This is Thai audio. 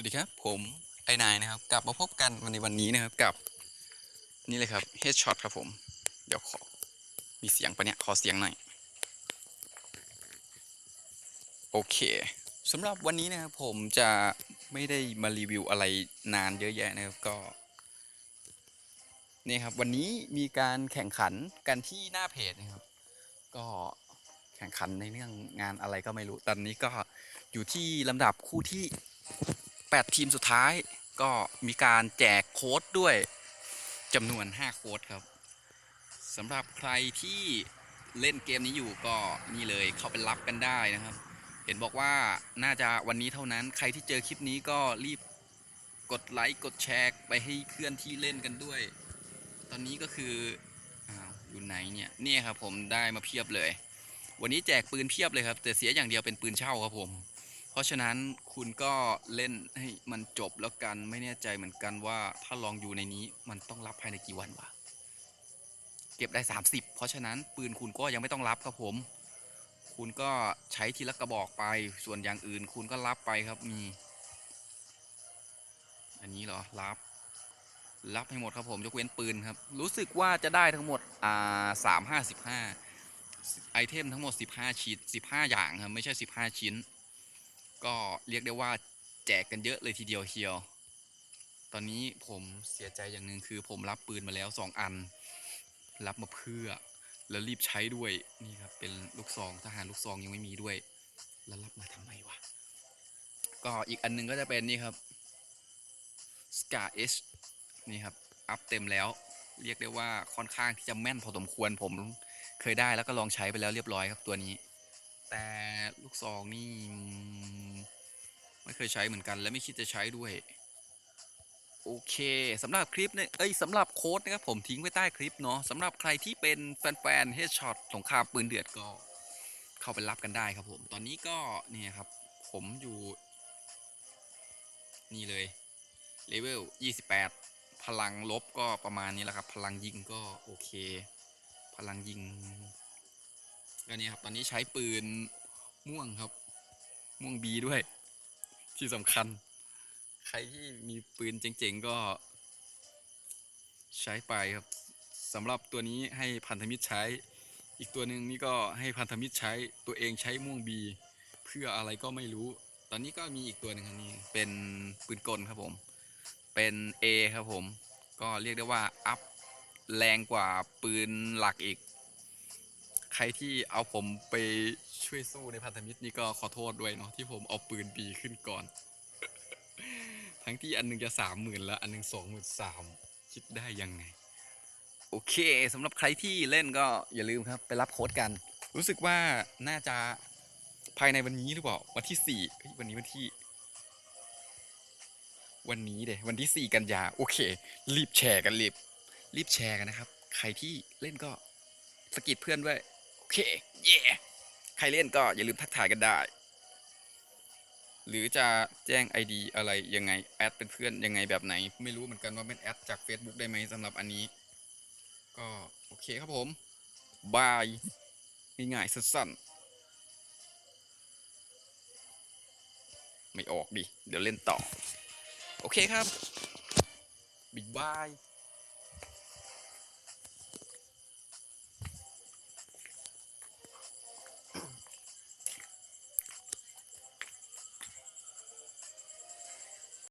วัสดีครับ ผมไอ้นายนะครับ กลับมาพบกันในวันนี้นะครับกับ นี่เลยครับ Headshot ครับผม เดี๋ยวขอ มีเสียงปะเนี่ย ขอเสียงหน่อย โอเคสำหรับวันนี้นะครับผมจะไม่ได้มารีวิวอะไรนานเยอะแยะนะครับก็ นี่ครับ วันนี้มีการแข่งขันกันที่หน้าเพจนะครับ ก็แข่งขันในเรื่องงานอะไรก็ไม่รู้ ตอนนี้ก็อยู่ที่ลำดับคู่ที่ 8 ทีมสุดท้ายก็มีการแจกโค้ดด้วยจำนวน 5 โค้ดครับสำหรับใครที่เล่นเกมนี้อยู่ก็นี่เลยเข้าไปรับกันได้นะครับ เห็นบอกว่าน่าจะวันนี้เท่านั้น ใครที่เจอคลิปนี้ก็รีบกดไลค์กดแชร์ไปให้เพื่อนที่เล่นกันด้วย ตอนนี้ก็คืออ้าวอยู่ไหนเนี่ยเนี่ยครับผมได้มาเพียบเลย วันนี้แจกปืนเพียบเลยครับแต่เสียอย่างเดียวเป็นปืนเช่าครับผม เพราะฉะนั้นคุณก็เล่นให้มันจบแล้วกันไม่แน่ใจเหมือนกันว่าถ้าลองอยู่ในนี้มันต้องรับภายในกี่วันวะเก็บได้ 30 เพราะฉะนั้นปืนคุณก็ยังไม่ต้องรับครับผม คุณก็ใช้ทีละกระบอกไปส่วนอย่างอื่นคุณก็รับไปครับมี อันนี้เหรอรับ รับให้หมดครับผมยกเว้นปืนครับ รู้สึกว่าจะได้ทั้งหมดอ่าสามห้าสิบห้าไอเทมทั้งหมด 15 ชิ้น15 อย่างครับไม่ใช่ 15 ชิ้น ก็เรียกได้ว่าแจกกันเยอะเลยทีเดียวเชียว ตอนนี้ผมเสียใจอย่างหนึ่งคือผมรับปืนมาแล้ว2อัน รับมาเพื่อ แล้วรีบใช้ด้วยนี่ครับเป็นลูกซองทหารลูกซองยังไม่มีด้วย แล้วรับมาทำไมวะก็อีกอันหนึงก็จะเป็นนี่ครับ Scar H นี่ครับอัพเต็มแล้ว เรียกได้ว่าค่อนข้างที่จะแม่นพอสมควรผมเคยได้แล้วก็ลองใช้ไปแล้วเรียบร้อยครับตัวนี้ แต่ลูกซองนี่ ไม่เคยใช้เหมือนกัน และไม่คิดจะใช้ด้วย โอเคสำหรับคลิปเนี่ยเอ้ยสำหรับโค้ดนะครับผมทิ้งไว้ใต้คลิปเนาะสำหรับใครที่เป็นแฟนๆ Headshot สงครามปืนเดือดก็ เข้าไปรับกันได้ครับผม ตอนนี้ก็เนี่ยครับ ผมอยู่ นี่เลยเลเวล28 พลังลบก็ประมาณนี้แหละครับ พลังยิงก็โอเค พลังยิง ก็เนี่ยครับตอนนี้ใช้ปืนม่วงครับ ม่วงบีด้วย ที่สำคัญ ใครที่มีปืนเจ๋งๆก็ ใช้ไปครับสำหรับตัวนี้ให้พันธมิตรใช้ อีกตัวหนึ่งนี่ก็ให้พันธมิตรใช้ตัวเองใช้ม่วงบี เพื่ออะไรก็ไม่รู้ ตอนนี้ก็มีอีกตัวหนึ่งครับนี่เป็นปืนกลครับผม เป็น A ครับผม ก็เรียกได้ว่าอัพแรงกว่าปืนหลักอีก รที่เอาผมไปช่วยสู้ในพันธมิตรนี่ก็ขอโทษด้วยเนาะที่ผมเอาปืนบีขึ้นก่อน ทั้งที่อันหนึงจะสามหมื่นแล้วอันหนึงสองหมื่นสามคิดได้ยังไง โอเคสำหรับใครที่เล่นก็อย่าลืมครับไปรับโค้ดกัน รู้สึกว่าน่าจะภายในวันนี้หรือเปล่าวันที่สี่เฮ้ยวันนี้วันที่ วันนี้เดยวันที่สี่กันยาโอเค รีบแชร์กันรีบรีบแชร์กันนะครับ ใครที่เล่นก็สะกิดเพื่อนด้วยโอ เค เย่ใครเล่นก็อย่าลืมทักทายกันได้ หรือจะแจ้ง ID อะไรยังไง แอดเป็นเพื่อนยังไงแบบไหน ไม่รู้เหมือนกันว่าเป็นแอดจาก Facebook ได้ไหมสำหรับอันนี้ ก็โอเคครับผม บาย ง่ายๆสั้นๆ ไม่ออกดิ เดี๋ยวเล่นต่อ โอเคครับ บิ๊กบาย